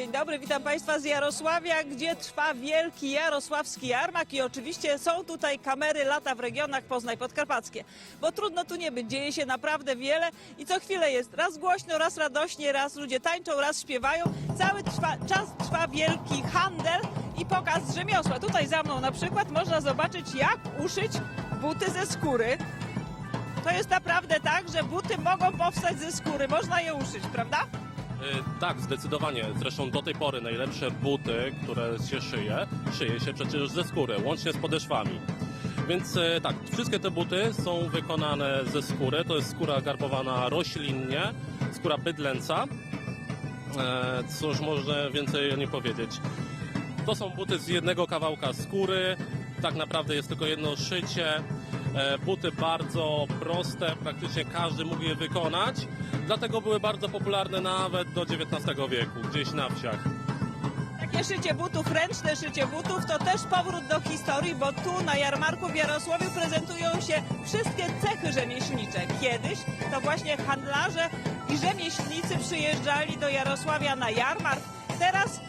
Dzień dobry, witam Państwa z Jarosławia, gdzie trwa wielki jarosławski jarmark i oczywiście są tutaj kamery lata w regionach Poznań Podkarpackie, bo trudno tu nie być, dzieje się naprawdę wiele i co chwilę jest raz głośno, raz radośnie, raz ludzie tańczą, raz śpiewają. Cały trwa, czas trwa wielki handel i pokaz rzemiosła. Tutaj za mną na przykład można zobaczyć jak uszyć buty ze skóry. To jest naprawdę tak, że buty mogą powstać ze skóry, można je uszyć, prawda? Y, Tak, zdecydowanie. Zresztą do tej pory najlepsze buty, które się szyje, szyje się przecież ze skóry, łącznie z podeszwami. Więc y, tak, wszystkie te buty są wykonane ze skóry. To jest skóra garbowana roślinnie, skóra bydlęca. E, Cóż można więcej o niej powiedzieć. To są buty z jednego kawałka skóry. Tak naprawdę jest tylko jedno szycie. E, Buty bardzo proste, praktycznie każdy mógł je wykonać. Dlatego były bardzo popularne nawet do XIX wieku, gdzieś na wsiach. Takie szycie butów, ręczne szycie butów to też powrót do historii, bo tu na jarmarku w Jarosławiu prezentują się wszystkie cechy rzemieślnicze. Kiedyś to właśnie handlarze i rzemieślnicy przyjeżdżali do Jarosławia na jarmark. Teraz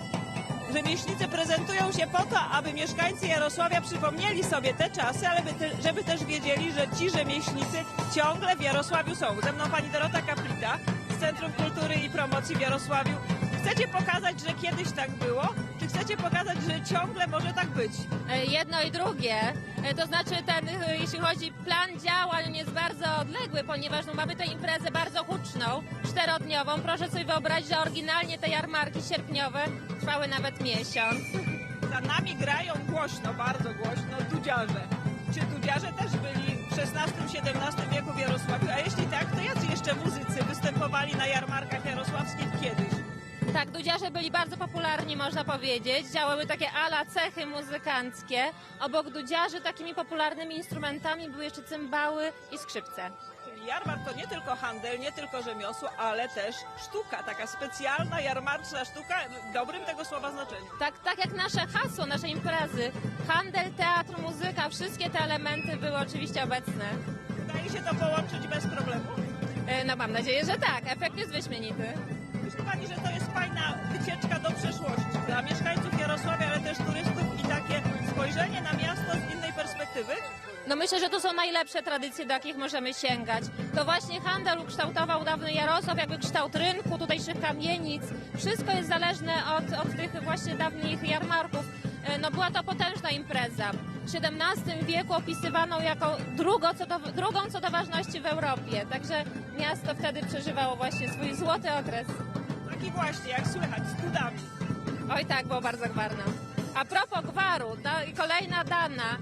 rzemieślnicy prezentują się po to, aby mieszkańcy Jarosławia przypomnieli sobie te czasy, ale by żeby też wiedzieli, że ci rzemieślnicy ciągle w Jarosławiu są. Ze mną pani Dorota Kaplita z Centrum Kultury i Promocji w Jarosławiu. Chcecie pokazać, że kiedyś tak było? Czy chcecie pokazać, że ciągle może tak być? E, Jedno i drugie. E, To znaczy ten, e, jeśli chodzi plan działań, on jest bardzo odległy, ponieważ no, mamy tę imprezę bardzo huczną, czterodniową. Proszę sobie wyobrazić, że oryginalnie te jarmarki sierpniowe trwały nawet miesiąc. Za nami grają głośno, bardzo głośno dudziarze. Czy dudziarze też byli w XVI-XVII wieku w Jarosławiu? A jeśli tak, to jacy jeszcze muzycy występowali na jarmarkach jarosławskich kiedyś? Tak, dudziarze byli bardzo popularni, można powiedzieć. Działały takie ala cechy muzykanckie. Obok dudziarzy takimi popularnymi instrumentami były jeszcze cymbały i skrzypce. Czyli jarmark to nie tylko handel, nie tylko rzemiosło, ale też sztuka, taka specjalna jarmarczna sztuka w dobrym tego słowa znaczeniu. Tak, tak jak nasze hasło, nasze imprezy. Handel, teatr, muzyka, wszystkie te elementy były oczywiście obecne. Udaje się to połączyć bez problemu? E, No mam nadzieję, że tak. Efekt jest wyśmienity. Myśli Pani, że to jest wycieczka do przeszłości dla mieszkańców Jarosławia, ale też turystów i takie spojrzenie na miasto z innej perspektywy? No myślę, że to są najlepsze tradycje, do jakich możemy sięgać. To właśnie handel ukształtował dawny Jarosław, jakby kształt rynku, tutejszych kamienic. Wszystko jest zależne od, od tych właśnie dawnych jarmarków. E, No była to potężna impreza. W XVII wieku opisywaną jako drugą co, do, drugą co do ważności w Europie. Także miasto wtedy przeżywało właśnie swój złoty okres. Taki właśnie, jak słychać, z dudami. Oj tak, było bardzo gwarno. A propos gwaru, da, kolejna dana.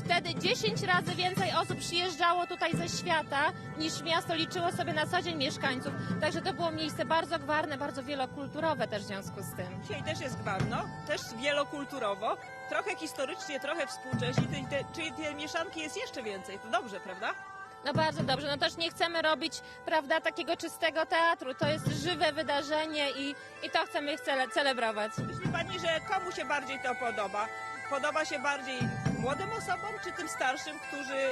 Y, wtedy 10 razy więcej osób przyjeżdżało tutaj ze świata, niż miasto liczyło sobie na co dzień mieszkańców. Także to było miejsce bardzo gwarne, bardzo wielokulturowe też w związku z tym. Dzisiaj też jest gwarno, też wielokulturowo, trochę historycznie, trochę współcześnie, tej- te, czyli tej mieszanki jest jeszcze więcej. To dobrze, prawda? No bardzo dobrze, no też nie chcemy robić, prawda, takiego czystego teatru. To jest żywe wydarzenie i, i to chcemy cele, celebrować. Myśli Pani, że komu się bardziej to podoba? Podoba się bardziej młodym osobom, czy tym starszym, którzy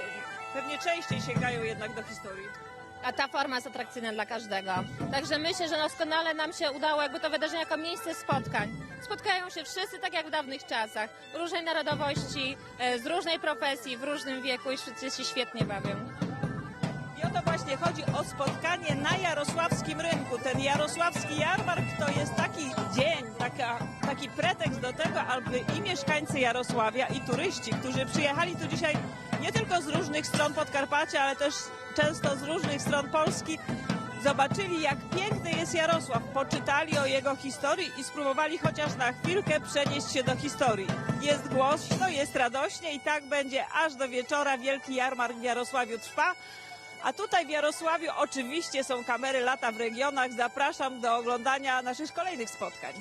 pewnie częściej sięgają jednak do historii? A ta forma jest atrakcyjna dla każdego. Także myślę, że doskonale nam się udało jakby to wydarzenie jako miejsce spotkań. Spotkają się wszyscy tak jak w dawnych czasach. Różnej narodowości, e, z różnej profesji, w różnym wieku i wszyscy się świetnie bawią. Właśnie chodzi o spotkanie na jarosławskim rynku. Ten jarosławski jarmark to jest taki dzień, taka, taki pretekst do tego, aby i mieszkańcy Jarosławia, i turyści, którzy przyjechali tu dzisiaj nie tylko z różnych stron Podkarpacia, ale też często z różnych stron Polski, zobaczyli, jak piękny jest Jarosław, poczytali o jego historii i spróbowali chociaż na chwilkę przenieść się do historii. Jest głośno, jest radośnie i tak będzie aż do wieczora. Wielki jarmark w Jarosławiu trwa. A tutaj w Jarosławiu oczywiście są kamery lata w regionach. Zapraszam do oglądania naszych kolejnych spotkań.